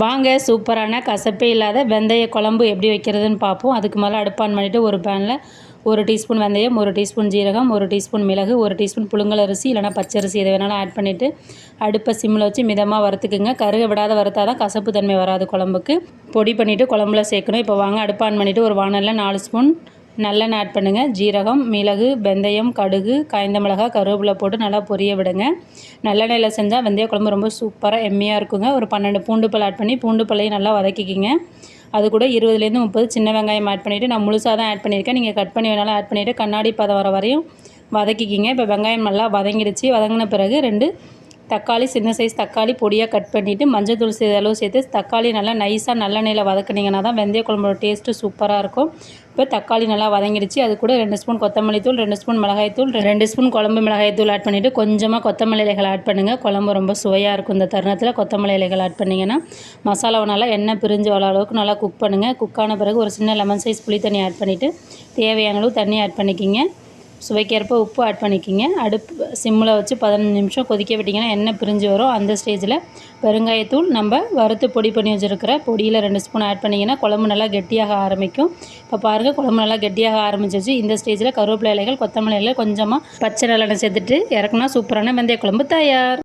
வாங்க சூப்பரான கசப்பே இல்லாத வெந்தய குழம்பு எப்படி வைக்கிறதுன்னு பார்ப்போம். அதுக்கு மேலே அடுப்பான் பண்ணிவிட்டு ஒரு பேனில் ஒரு டீஸ்பூன் வெந்தயம் ஒரு டீஸ்பூன் ஜீரகம் ஒரு டீஸ்பூன் மிளகு ஒரு டீஸ்பூன் புழுங்கல் அரிசி இல்லைனா பச்சரிசி எது வேணாலும் ஆட் பண்ணிவிட்டு அடுப்பை சிம்மில் வச்சு மிதமாக வறுத்துக்குங்க. கருக விடாத வறுத்தா தான் கசப்பு தன்மை வராது குழம்புக்கு. பொடி பண்ணிவிட்டு குழம்புல சேர்க்கணும். இப்போ வாங்க அடுப்பான் பண்ணிவிட்டு ஒரு வானலில் நாலு ஸ்பூன் நல்லெண்ணெய் ஆட் பண்ணுங்கள் ஜீரகம் மிளகு வெந்தயம் கடுகு காய்ந்த மிளகாய் கருவேப்பிலை போட்டு நல்லா பொரிய விடுங்க. நல்லெண்ணெயில் செஞ்சால் வெந்தய குழம்பு ரொம்ப சூப்பராக எம்மையாக இருக்குங்க. ஒரு பன்னெண்டு பூண்டு பல் ஆட் பண்ணி பூண்டு பல்லையும் நல்லா வதக்கிக்கிங்க. அது கூட இருபதுலேருந்து முப்பது சின்ன வெங்காயம் ஆட் பண்ணிவிட்டு நான் முழுசாக தான் ஆட் பண்ணியிருக்கேன். நீங்கள் கட் பண்ணி வேணாலும் ஆட் பண்ணிவிட்டு கண்ணாடி பதம் வர வரையும் வதக்கிக்கிங்க. இப்போ வெங்காயம் நல்லா வதங்கிடுச்சு. வதங்கின பிறகு ரெண்டு தக்காளி சின்ன சைஸ் தக்காளி பொடியாக கட் பண்ணிவிட்டு மஞ்சள் தூள் அளவு சேர்த்து தக்காளி நல்லா நைஸாக நல்லெண்ணெயில் வதக்குனிங்கன்னா தான் வெந்தய குழம்போட டேஸ்ட்டு சூப்பராக இருக்கும். இப்போ தக்காளி நல்லா வதங்கிடுச்சு. அது கூட ரெண்டு ஸ்பூன் கொத்தமல்லி தூள் ரெண்டு ஸ்பூன் மிளகாய் தூள் ரெண்டு ஸ்பூன் குழம்பு மிளகாய் தூள் ஆட் பண்ணிவிட்டு கொஞ்சமாக கொத்தமல்லி இலைகள் ஆட் பண்ணுங்கள் குழம்பு ரொம்ப சுவையாக இருக்கும் இந்த தருணத்தில். கொத்தமல்லி இலைகள் ஆட் பண்ணிங்கன்னா மசாலாவை நல்லா எண்ணெய் பிரிஞ்சு வர அளவுக்கு நல்லா குக் பண்ணுங்கள் குக்கான பிறகு ஒரு சின்ன லெமன் சைஸ் புளி தண்ணி ஆட் பண்ணிவிட்டு தேவையான அளவு தண்ணி ஆட் பண்ணிக்கிங்க. சுவைக்கேற்ப உப்பு ஆட் பண்ணிக்கிங்க. அடுப்பு சிம்மில் வச்சு பதினஞ்சு நிமிஷம் கொதிக்க விட்டிங்கன்னா எண்ணெய் பிரிஞ்சு வரும் அந்த ஸ்டேஜில் பெருங்காயத்தூள் நம்ம வறுத்து பொடி பண்ணி வச்சுருக்கிற பொடியில் ரெண்டு ஸ்பூன் ஆட் பண்ணிங்கன்னா குழம்பு நல்லா கெட்டியாக ஆரம்பிக்கும். இப்போ பாருங்கள் குழம்பு நல்லா கெட்டியாக ஆரம்பிச்சிச்சு இந்த ஸ்டேஜில் கருவேப்பிலை இலைகள் கொத்தமல்லி இலைகள் கொஞ்சமாக பச்சை நல்லெண்ணெய் சேர்த்துட்டு இறக்குனா சூப்பரான வெந்தய குழம்பு தயார்.